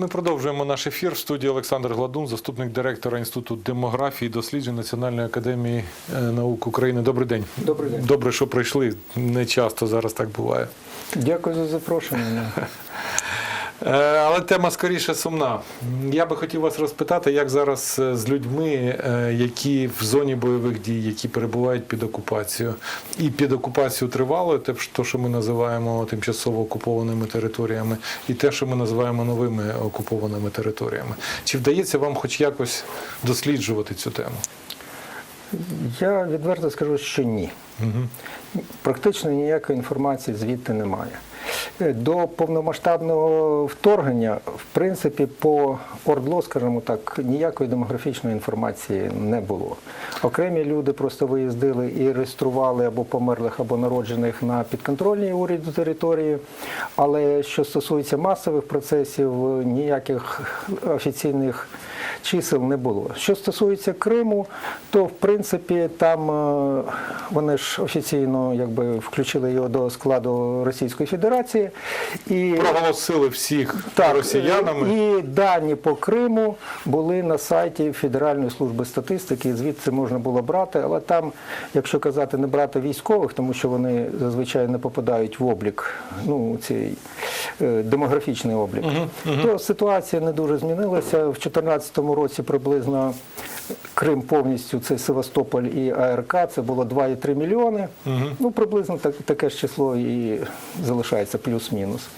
Ми продовжуємо наш ефір в студії Олександр Гладун, заступник директора Інституту демографії і досліджень Національної академії е, наук України. Добрий день. Добрий день. Добре, що прийшли. Не часто зараз так буває. Дякую за запрошення. Е, Але тема скоріше сумна. Я би хотів вас розпитати, як зараз е, з людьми, е, які в зоні бойових дій, які перебувають під окупацією, і під окупацією тривалою, те, що- що ми називаємо тимчасово окупованими територіями, і те, що ми називаємо новими окупованими територіями. Чи вдається вам хоч якось досліджувати цю тему? Я відверто скажу, що ні. Практично ніякої інформації звідти немає. До повномасштабного вторгнення, в принципі, по ОРДЛО, скажімо так, ніякої демографічної інформації не було. Окремі люди просто виїздили і реєстрували або померлих, або народжених на підконтрольній уряду території. Але що стосується масових процесів, ніяких офіційних чисел не було. Що стосується Криму, то в принципі там е, вони ж офіційно якби включили його до складу Російської Федерації і Проголосили всіх так, росіянами. і дані по Криму були на сайті Федеральної служби статистики, звідси можна було брати. Але там, якщо казати, не брати військових, тому що вони зазвичай не попадають в облік, ну цей е, демографічний облік, то ситуація не дуже змінилася. В 2014 році приблизно Крим повністю це Севастополь і АРК, це було 2,3 мільйони. Ну, приблизно так, таке ж число і залишається плюс-мінус.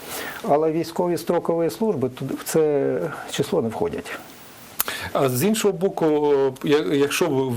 Але військові строкові служби це число не входять. А з іншого боку, якщо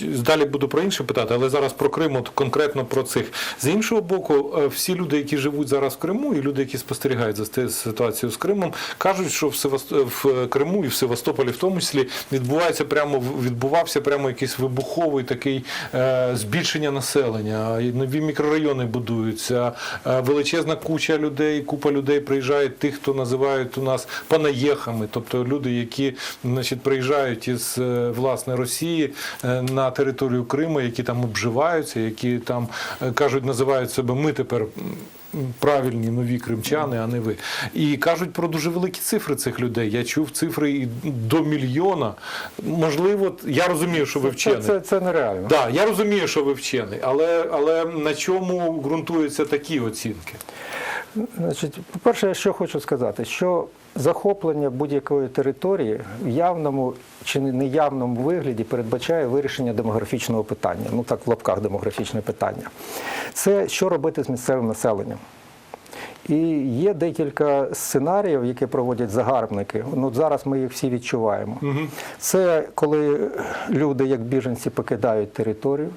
далі буду про інше питати, але зараз про Крим, от конкретно про цих. З іншого боку, е, всі люди, які живуть зараз в Криму, і люди, які спостерігають за ситуацією з Кримом, кажуть, що в, Севаст... в Криму і в Севастополі, в тому числі, відбувається прямо відбувався прямо якийсь вибуховий такий е, збільшення населення. Нові мікрорайони будуються, е, величезна куча людей, купа людей приїжджає, тих, хто називають у нас панаєхами, тобто люди, які значить, приїжджають із е, власне Росії е, на територію Криму, які там обживаються, які там е, кажуть, називають себе ми тепер. Правильні нові кримчани, а не ви. І кажуть про дуже великі цифри цих людей. Я чув цифри і до мільйона. Можливо, я розумію, що ви Це, вчений. це, це нереально. Да, я розумію, що ви вчений, але, але на чому ґрунтуються такі оцінки? Значить, по-перше, я що хочу сказати, що захоплення будь-якої території в явному чи неявному вигляді передбачає вирішення демографічного питання. Ну так в лапках демографічне питання. Це що робити з місцевим населенням. І є декілька сценаріїв, які проводять загарбники. Ну, зараз ми їх всі відчуваємо. Це коли люди, як біженці, покидають територію.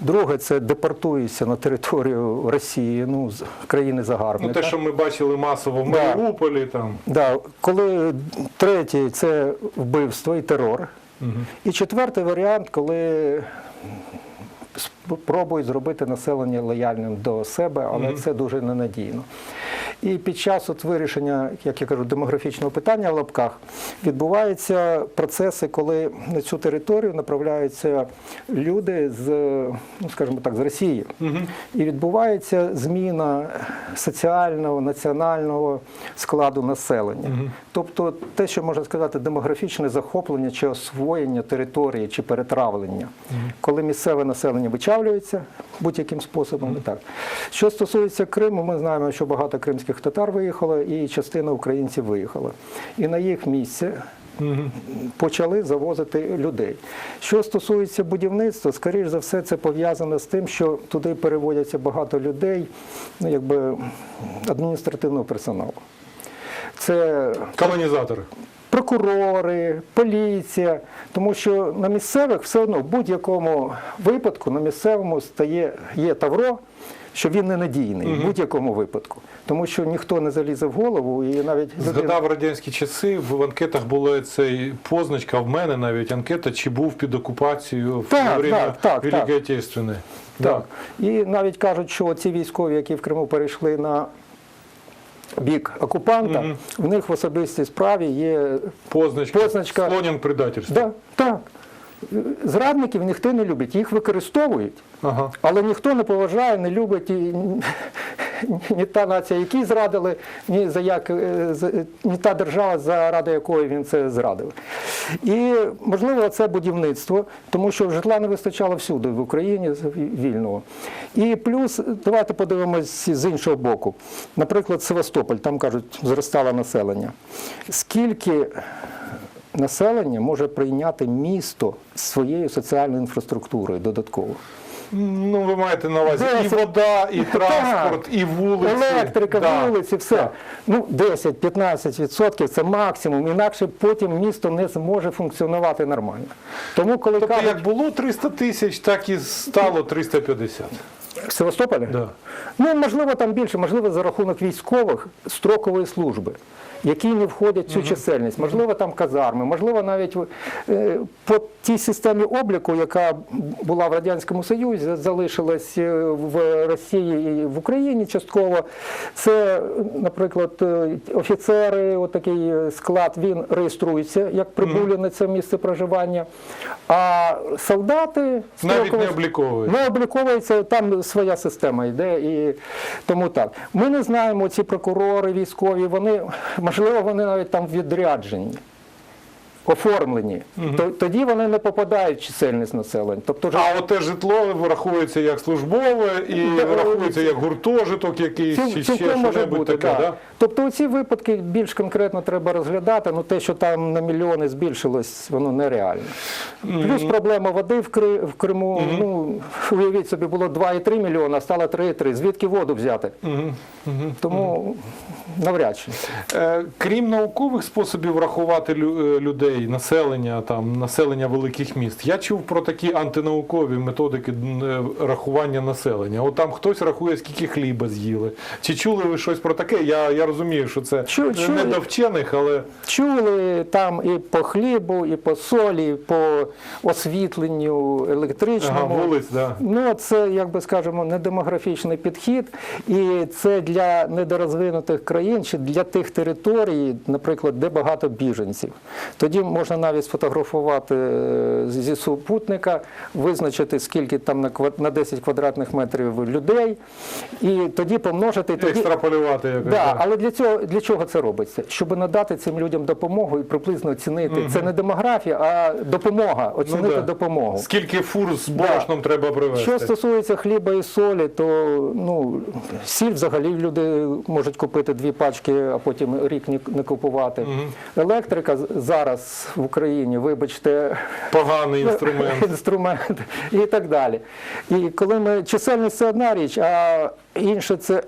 Друге, це депортуються на територію Росії, ну, з країни Ну, загарбника. те, що ми бачили масово в Да. Маріуполі, там Да, коли третій це вбивство і терор. І четвертий варіант, коли спробують зробити населення лояльним до себе, але це дуже ненадійно. І під час от вирішення, як я кажу, демографічного питання в лапках відбуваються процеси, коли на цю територію направляються люди з, ну скажімо так, з Росії. І відбувається зміна соціального, національного складу населення. Тобто те, що можна сказати, демографічне захоплення чи освоєння території чи перетравлення, коли місцеве населення вичавлюється будь-яким способом. і Так. Що стосується Криму, ми знаємо, що багато кримських татар виїхало і частина українців виїхала. І на їх місце почали завозити людей. Що стосується будівництва, скоріш за все, це пов'язано з тим, що туди переводяться багато людей, ну якби адміністративного персоналу. Це колонізатори. прокурори, поліція, тому що на місцевих все одно в будь-якому випадку на місцевому стає є тавро, що він ненадійний в будь-якому випадку, тому що ніхто не залізе в голову і навіть Згадав радянські часи, в анкетах була цей позначка, в мене навіть анкета, чи був під окупацією в Так, время так, так, Отечественної. Так. І навіть кажуть, що ці військові, які в Криму перейшли на бік окупанта, в них в особистій справі є Позначка, Позначка. склонен к предательству. да, так. Зрадників ніхто не любить, їх використовують. Ага. Але ніхто не поважає, не любить і ні та нація, які зрадили, ні за як е, ні та держава, заради якої він це зрадив. І можливо, це будівництво, тому що житла не вистачало всюди в Україні вільного. І плюс, давайте подивимось з іншого боку. Наприклад, Севастополь, там кажуть, зростало населення. Скільки населення може прийняти місто своєю соціальною інфраструктурою додатково? Ну, ви маєте на увазі і вода, і транспорт, Так. і вулиці. Електрика, Да. вулиці, все. Так. Ну, 10-15% це максимум, інакше потім місто не зможе функціонувати нормально. Тому, коли Тобто, кажуть, як було 300 тисяч, так і стало 350. в Севастополі, Да. ну можливо там більше, можливо, за рахунок військових строкової служби. Які не входять в цю чисельність, можливо, там казарми, можливо, навіть е, по тій системі обліку, яка була в Радянському Союзі, залишилась е, в Росії і в Україні частково. Це, наприклад, е, офіцери, отакий склад, він реєструється як прибулі на це місце проживання. А солдати Навіть не обліковують. не обліковується, там своя система йде, і тому так. Ми не знаємо, ці прокурори військові, вони, можливо, вони навіть там відряджені. Оформлені, То- тоді вони не попадають в чисельність населення. Тобто, А оте житло враховується як службове і Да, враховується як гуртожиток якийсь чи ще може бути. таке, да. да? Тобто ці випадки більш конкретно треба розглядати, ну те, що там на мільйони збільшилось, воно нереально. Плюс проблема води в, Кри, в Криму, ну, уявіть собі, було 2,3 мільйона, а стало 3,3. Звідки воду взяти? Тому навряд чи. Е, Крім наукових способів рахувати е, людей, населення, там, населення великих міст, я чув про такі антинаукові методики е, рахування населення. От там хтось рахує, скільки хліба з'їли. Чи чули ви щось про таке? Я, я розумію, що це Чу- не чули. до вчених, але Чули там і по хлібу, і по солі, і по освітленню ага, електричному. вулиць, да. Ну, це, як би скажемо, не демографічний підхід, і це для недорозвинутих країн чи для тих територій, наприклад, де багато біженців. Тоді можна навіть сфотографувати е, зі супутника, визначити, скільки там на квад- на 10 квадратних метрів людей, і тоді помножити. і Тоді... екстраполювати якось. Да, да. але для цього для чого це робиться? Щоб надати цим людям допомогу і приблизно оцінити. Це не демографія, а допомога. Оцінити Ну, да. допомогу. Скільки фур з борошном треба привезти? Що стосується хліба і солі, то ну сіль взагалі люди можуть купити дві пачки, а потім рік не купувати. Електрика зараз в Україні, вибачте, Поганий інструмент. інструмент і так далі. І коли ми чисельність це одна річ, а інше це.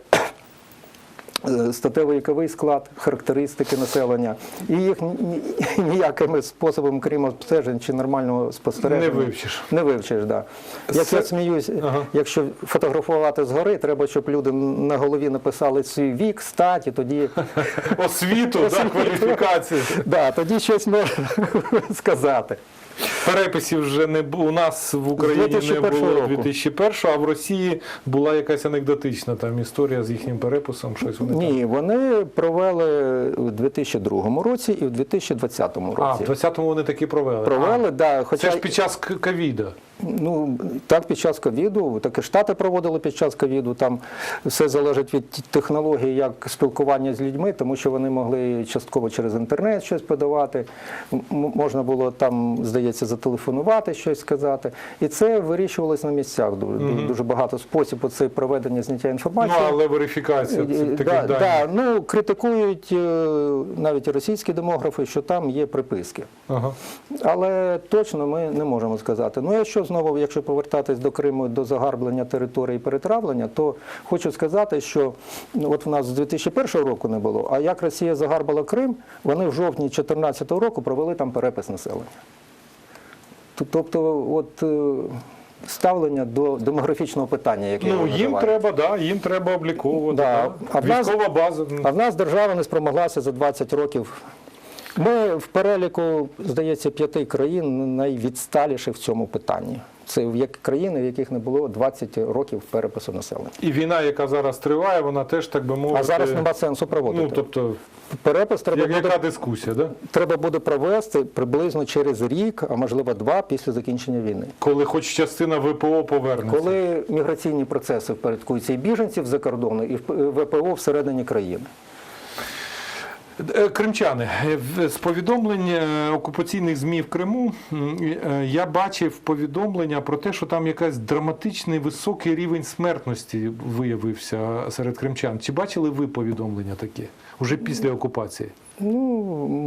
Е, Статевий віковий склад, характеристики населення, і їх ні- ні- ніякими способами, крім обстежень чи нормального спостереження, Не вивчиш. Не вивчиш, да. Як Це- я сміюсь, Ага. якщо фотографувати згори, треба, щоб люди на голові написали свій вік, стать, і тоді, Освіту, да, кваліфікацію. да, тоді щось можна сказати. Переписів вже не бу- у нас в Україні не 2001 було року. 2001, а в Росії була якась анекдотична там історія з їхнім переписом. Щось вони там. Ні, вони провели у 2002 році і в 2020 А, в році. 20-му вони таки провели. Провели, да, Це ж під час к- ковіда. Ну так під час ковіду, так і штати проводили під час ковіду. Там все залежить від технології, як спілкування з людьми, тому що вони могли частково через інтернет щось подавати. Можна було там, здається, зателефонувати, щось сказати. І це вирішувалось на місцях. Дуже, дуже багато спосіб це проведення зняття інформації. Ну, але верифікація таких да, даних. да, ну, критикують е, навіть російські демографи, що там є приписки. Ага. Але точно ми не можемо сказати. Ну, якщо знову, якщо повертатись до Криму, до загарблення території і перетравлення, то хочу сказати, що ну, от в нас з 2001 року не було. А як Росія загарбала Крим, вони в жовтні 2014 року провели там перепис населення. Тобто, от е, ставлення до демографічного питання, яке Ну, їм називають. треба, да, їм треба обліковувати. Да. да. А в нас- Військова база. А в нас держава не спромоглася за 20 років. Ми в переліку, здається, п'яти країн найвідсталіші в цьому питанні. Це як країни, в яких не було 20 років перепису населення. І війна, яка зараз триває, вона теж так би мовити. А зараз нема сенсу проводити. Ну тобто, Перепис треба як, буде, яка дискусія, да? треба буде провести приблизно через рік, а можливо два після закінчення війни. коли хоч частина ВПО повернеться. Коли міграційні процеси впорядкуються і біженців за кордону, і ВПО всередині країни. Е, Кримчани, е, з повідомлень е, окупаційних ЗМІ в Криму е, я бачив повідомлення про те, що там якась драматичний високий рівень смертності виявився серед кримчан. Чи бачили ви повідомлення таке уже після окупації? Ну,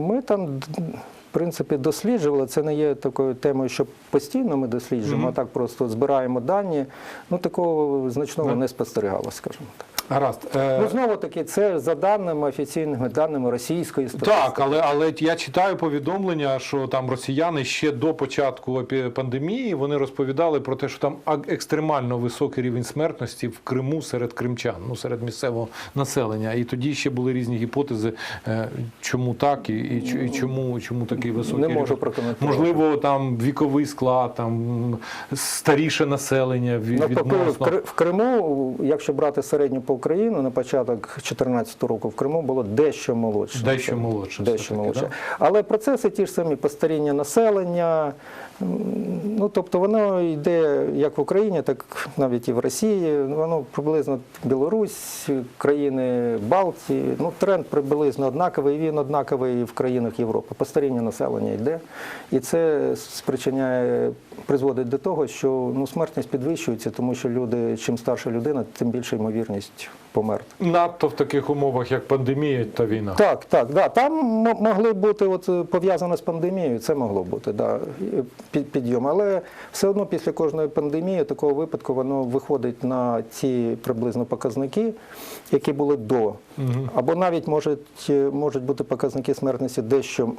ми там, в принципі, досліджували. Це не є такою темою, що постійно ми досліджуємо, а так просто збираємо дані. Ну, такого значного Да. не спостерігалося, скажімо так. Гаразд. Е, Ну, знову таки, це за даними офіційними даними російської статистики. Так, але, але я читаю повідомлення, що там росіяни ще до початку пандемії вони розповідали про те, що там екстремально високий рівень смертності в Криму серед кримчан, ну серед місцевого населення. І тоді ще були різні гіпотези, е, чому так і, і, і чому, чому такий високий Не можу прокоментувати. Можливо, там віковий склад, там старіше населення ві- Навпаки, відносно. В Криму, якщо брати середню по Україну, на початок 2014 року в Криму було дещо молодше. Дещо молодше Дещо молодше. да? Але процеси ті ж самі постаріння населення. Ну, тобто воно йде як в Україні, так навіть і в Росії. Воно приблизно Білорусь, країни Балтії. Ну, тренд приблизно однаковий. Він однаковий і в країнах Європи. Постаріння населення йде. І це спричиняє, призводить до того, що ну, смертність підвищується, тому що люди, чим старша людина, тим більша ймовірність 주십시오. Померти. Надто в таких умовах, як пандемія та війна. Так, так, да. Там могли бути от е, пов'язано з пандемією, це могло бути, да, під- підйом. Але все одно після кожної пандемії такого випадку воно виходить на ці приблизно показники, які були до. Або навіть можуть, е, можуть бути показники смертності дещо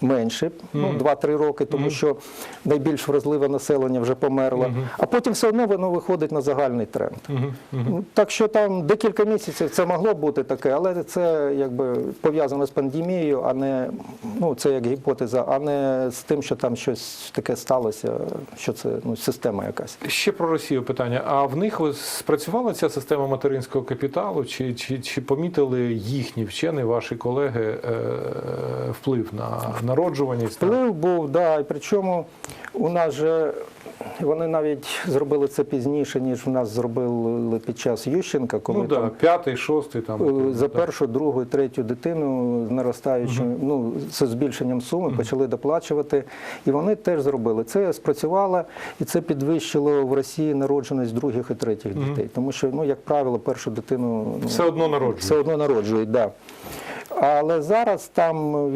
менші, ну, 2-3 роки, тому що найбільш вразливе населення вже померло. А потім все одно воно виходить на загальний тренд. Ну, Так що там декілька місяців це могло бути таке, але це якби пов'язано з пандемією, а не ну це як гіпотеза, а не з тим, що там щось таке сталося, що це ну, система якась. Ще про Росію питання. А в них спрацювала ця система материнського капіталу? Чи, чи, чи помітили їхні вчені, ваші колеги, е, вплив на народжуваність? на- Вплив був, да, і причому у нас же вони навіть зробили це пізніше, ніж в нас зробили під час Ющенка, коли Ну там п'ятий, шостий там. Е, За да. першу, другу, третю дитину з наростаючим, ну з збільшенням суми почали доплачувати, і вони теж зробили це. Спрацювало, і це підвищило в Росії народженість других і третіх дітей, тому що ну як правило, першу дитину ну, одно народжують. все одно народжують, да. Але зараз там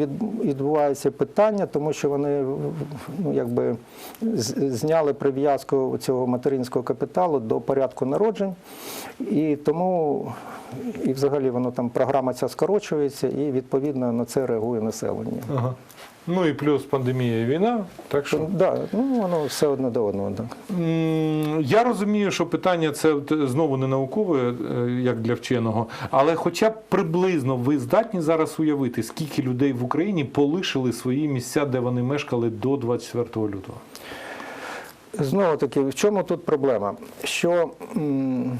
відбувається питання, тому що вони ну, якби зняли прив'язку цього материнського капіталу до порядку народжень, і тому і взагалі воно там програма ця скорочується, і відповідно на це реагує населення. Ага. Ну і плюс пандемія і війна. Так що Да, ну воно все одно до одного. Так. Я розумію, що питання це знову не наукове, е, як для вченого, але хоча б приблизно ви здатні зараз уявити, скільки людей в Україні полишили свої місця, де вони мешкали до 24 лютого. Знову таки, в чому тут проблема? Що м,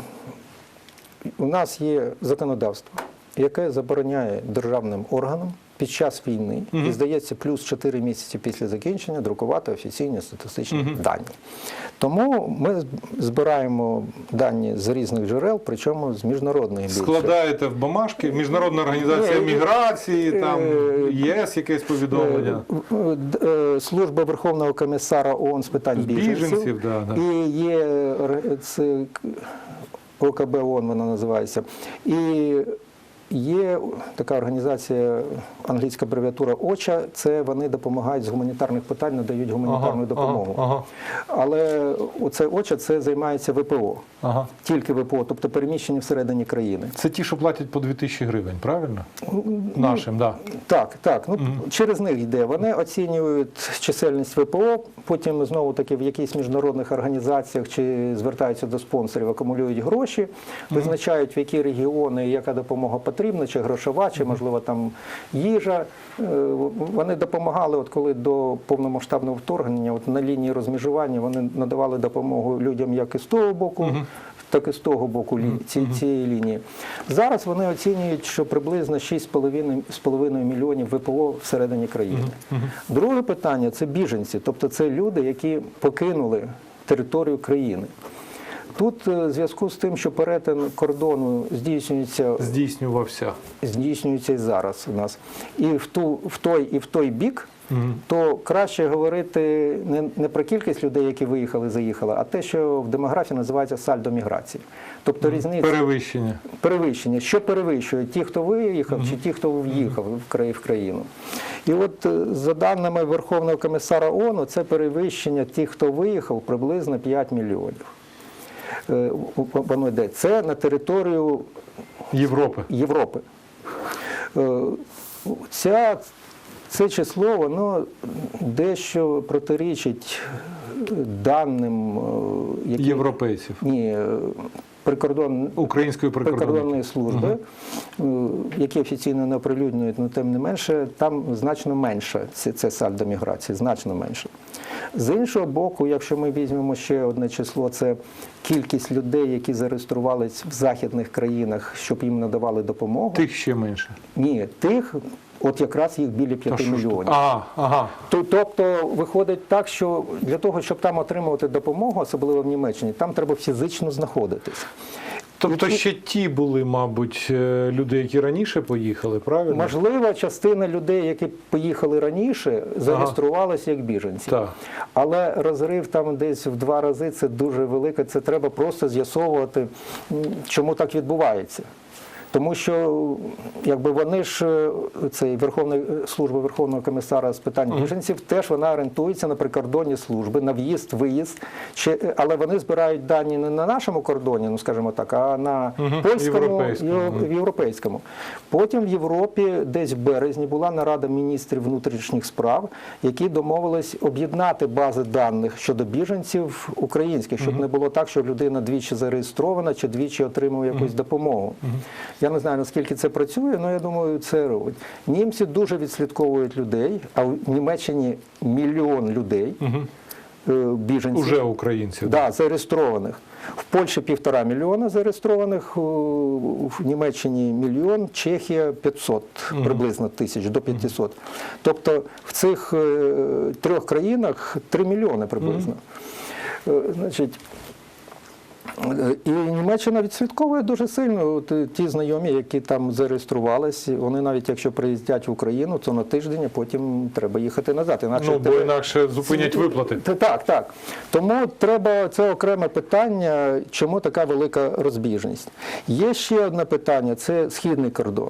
у нас є законодавство, яке забороняє державним органам під час війни, і здається, плюс 4 місяці після закінчення друкувати офіційні статистичні дані. Тому ми збираємо дані з різних джерел, причому з міжнародних більше. Складаєте в бумажки, Міжнародна організація міграції, там е, ЄС якесь повідомлення. Е, е, Служба Верховного комісара ООН з питань З біженців, біженців, да, да. і є це ОКБ ООН вона називається. І є така організація, англійська абревіатура ОЧА, це вони допомагають з гуманітарних питань, надають гуманітарну допомогу. Ага, Але оце ОЧА це займається ВПО, ага. тільки ВПО, тобто переміщення всередині країни. Це ті, що платять по 2000 гривень, правильно? Нашим, так. Да. Так, так. Ну через них йде. Вони оцінюють чисельність ВПО, потім знову таки в якихось міжнародних організаціях чи звертаються до спонсорів, акумулюють гроші, визначають в які регіони яка допомога потрібна. Потрібна, чи грошова, чи можливо там їжа. Е, Вони допомагали, от коли до повномасштабного вторгнення, от на лінії розмежування вони надавали допомогу людям як і з того боку. Так і з того боку ці, цієї лінії. Зараз вони оцінюють, що приблизно 6,5 з половиною мільйонів ВПО всередині країни. Друге питання це біженці, тобто це люди, які покинули територію країни. Тут е, в зв'язку з тим, що перетин кордону здійснюється Здійснювався. здійснюється і зараз у нас. І в ту в той, і в той бік, то краще говорити не, не про кількість людей, які виїхали, заїхали, а те, що в демографії називається сальдо міграції. Тобто різниця Перевищення. перевищення. Що перевищує? Ті, хто виїхав, чи ті, хто в'їхав в в країну. І от е, за даними Верховного комісара ООН, це перевищення тих, хто виїхав, приблизно 5 мільйонів. Е, Воно йде. Це на територію Європи. Європи. Е, Ця, це число воно дещо протирічить даним, е, які Європейців. ні, прикордон, Української прикордонної. служби, е, які офіційно не оприлюднюють, але тим не менше, там значно менше це, це сальдо міграції, значно менше. З іншого боку, якщо ми візьмемо ще одне число, це кількість людей, які зареєструвались в західних країнах, щоб їм надавали допомогу. Тих ще менше. Ні, тих, от якраз їх біля 5 що мільйонів. Ага, ага. То- Тобто виходить так, що для того, щоб там отримувати допомогу, особливо в Німеччині, там треба фізично знаходитись. Тобто Які- ще ті були, мабуть, е, люди, які раніше поїхали, правильно? Можливо, частина людей, які поїхали раніше, зареєструвалися як біженці. Так. Але розрив там десь в два рази це дуже велике. Це треба просто з'ясовувати, чому так відбувається. Тому що якби вони ж е, цей Верховний е, служба Верховного комісара з питань біженців теж вона орієнтується на прикордонні служби, на в'їзд, виїзд. Чи, е, але вони збирають дані не на нашому кордоні, ну скажімо так, а на польському європейському, європейському. Потім в Європі, десь в березні, була нарада міністрів внутрішніх справ, які домовились об'єднати бази даних щодо біженців українських, щоб не було так, що людина двічі зареєстрована чи двічі отримує якусь допомогу. Я не знаю наскільки це працює, але я думаю, це робить. Німці дуже відслідковують людей, а в Німеччині мільйон людей. е, Біженців Уже українців. Да, зареєстрованих. В Польщі півтора мільйона зареєстрованих, в Німеччині мільйон, Чехія 500 приблизно тисяч до 500. Тобто в цих е, трьох країнах 3 мільйони приблизно. Е, Значить, І Німеччина відслідковує дуже сильно. От е, ті знайомі, які там зареєструвалися, вони навіть якщо приїздять в Україну, то на тиждень, а потім треба їхати назад. Інакше Ну, бо тебе- інакше зупинять виплати. Так, так. Тому треба це окреме питання, чому така велика розбіжність. Є ще одне питання це східний кордон.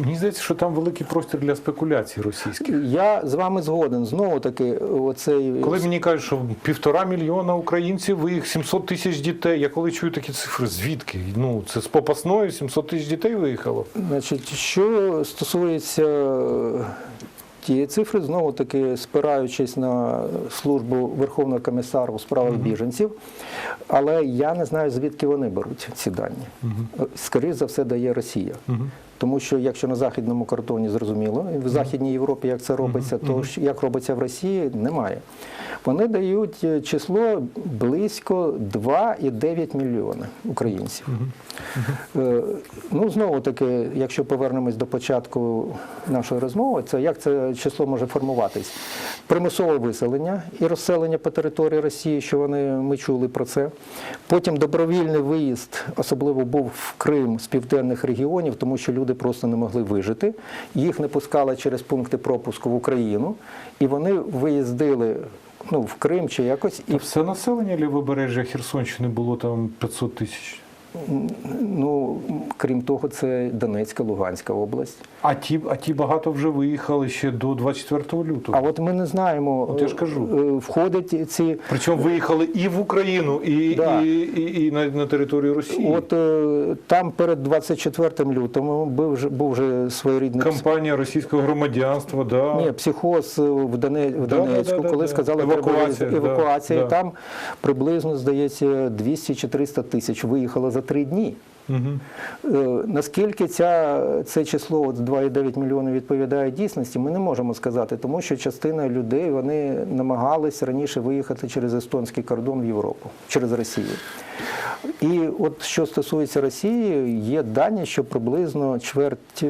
Мені здається, що там великий простір для спекуляцій російських. Я з вами згоден. Знову таки, оцей Коли мені кажуть, що півтора мільйона українців, ви їх 700 тисяч дітей. Я коли чую такі цифри, звідки? Ну, це з попасної 700 тисяч дітей виїхало. Значить, що стосується тієї цифри, знову таки спираючись на службу Верховного комісара у справах біженців, але я не знаю, звідки вони беруть ці дані. Скоріше за все, дає Росія. Тому що якщо на західному кордоні зрозуміло, в Західній Європі як це робиться, то як робиться в Росії, немає. Вони дають е, число близько 2,9 мільйона українців. Е, Ну, знову таки, якщо повернемось до початку нашої розмови, це як це число може формуватись? Примусове виселення і розселення по території Росії, що вони ми чули про це. Потім добровільний виїзд, особливо був в Крим з південних регіонів, тому що люди просто не могли вижити. Їх не пускали через пункти пропуску в Україну, і вони виїздили ну, в Крим чи якось. І Та все населення лівобережжя Херсонщини було там 500 тисяч. Ну, крім того, це Донецька, Луганська область. А ті, а ті багато вже виїхали ще до 24 лютого. А от ми не знаємо, От я ж кажу. е, входять ці. Причому виїхали і в Україну, і, Да. і, і, і на, на територію Росії. От е, там перед 24 лютого був вже був вже своєрідний Кампанія російського громадянства, да. ні, психоз в, Доне, в Да, Донецьку, да, да, коли да. сказали Евакуація, да, евакуація. да. Там приблизно, здається, 200 чи 300 тисяч виїхало за три дні. Е, Наскільки ця, це число от 2,9 мільйони відповідає дійсності, ми не можемо сказати, тому що частина людей вони намагались раніше виїхати через естонський кордон в Європу, через Росію. І от що стосується Росії, є дані, що приблизно чверть е,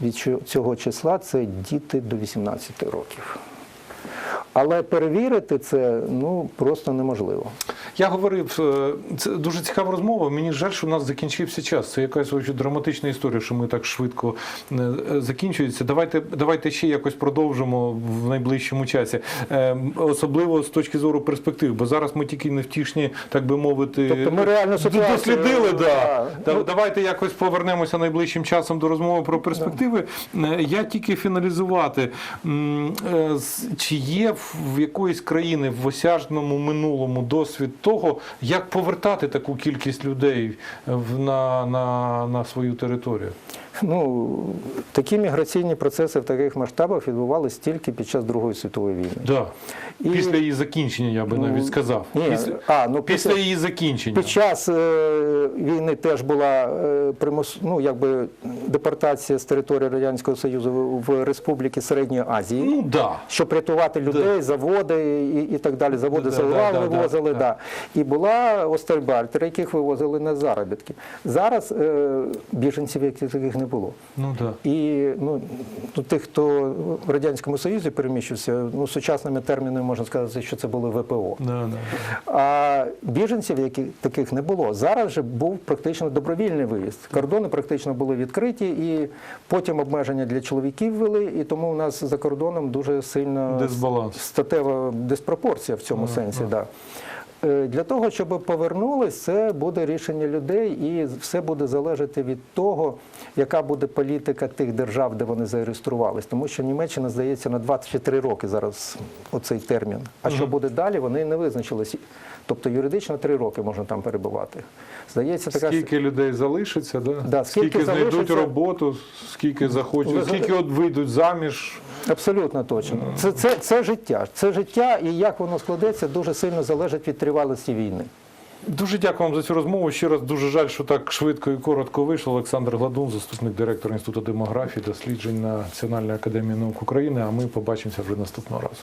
від цього числа це діти до 18 років. Але перевірити це ну просто неможливо. Я говорив, е, це дуже цікава розмова. Мені жаль, що у нас закінчився час. Це якась дуже драматична історія, що ми так швидко е, е, закінчується. Давайте, давайте ще якось продовжимо в найближчому часі, особливо з точки зору перспектив, бо зараз ми тільки невтішні, так би мовити, Тобто ми реальну ситуацію, дослідили. Да. да. Да, Давайте якось повернемося найближчим часом до розмови про перспективи. Е, Я тільки фіналізувати. Чи є в в якоїсь країни в осяжному минулому досвід того, як повертати таку кількість людей на, на, на свою територію? Ну такі міграційні процеси в таких масштабах відбувалися тільки під час Другої світової війни. Да. І- Після її закінчення, я би Ну, навіть сказав. ні, після, а, ну, після після- її закінчення. Під час е, війни теж була е, примус, ну, якби депортація з території Радянського Союзу в, в республіки Середньої Азії. Ну да. щоб рятувати людей, заводи і, і так далі. Заводи Да, за да, Урал да, да, да. Да, І була Остальбартер, яких вивозили на заробітки. Зараз е, біженців яких таких не було. Ну да. І ну, ну, тих, хто в Радянському Союзі переміщився, ну, сучасними термінами можна сказати, що це були ВПО. Да, да. А біженців, яких таких не було. Зараз же був практично добровільний виїзд. Кордони практично були відкриті, і потім обмеження для чоловіків ввели, і тому у нас за кордоном дуже сильно Дисбаланс. статева диспропорція в цьому сенсі. Да. Е, Для того, щоб повернулись, це буде рішення людей, і все буде залежати від того, яка буде політика тих держав, де вони зареєструвались. Тому що Німеччина, здається, на 23 роки зараз оцей термін. А що буде далі, вони не визначились. Тобто юридично 3 роки можна там перебувати. Здається, така Скільки людей залишиться, да? Да, скільки скільки знайдуть залишиться? роботу, скільки захочуть, Ви- скільки от вийдуть заміж. Абсолютно точно. Це, це, це життя. Це життя, і як воно складеться, дуже сильно залежить від тривалості війни. Дуже дякую вам за цю розмову. Ще раз дуже жаль, що так швидко і коротко вийшло. Олександр Гладун, заступник директора Інституту демографії, досліджень Національної академії наук України. А ми побачимося вже наступного разу.